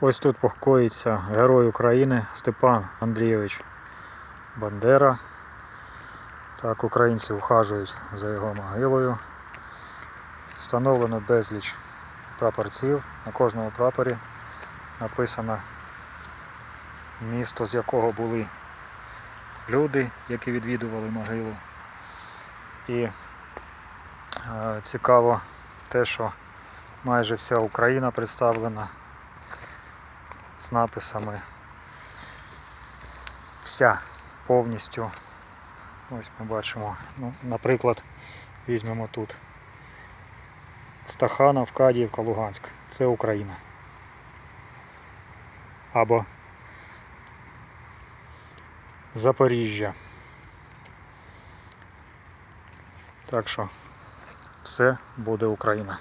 Ось тут покоїться герой України Степан Андрійович Бандера. Так, українці ухажують за його могилою. Встановлено безліч прапорців. На кожному прапорі написано місто, з якого були люди, які відвідували могилу. І е, цікаво те, що майже вся Україна представлена з написами вся повністю. Ось ми бачимо. Ну, наприклад, візьмемо тут. Стаханов, Кадіївка, Луганськ. Це Україна. Або Запоріжжя. Так що все буде Україна.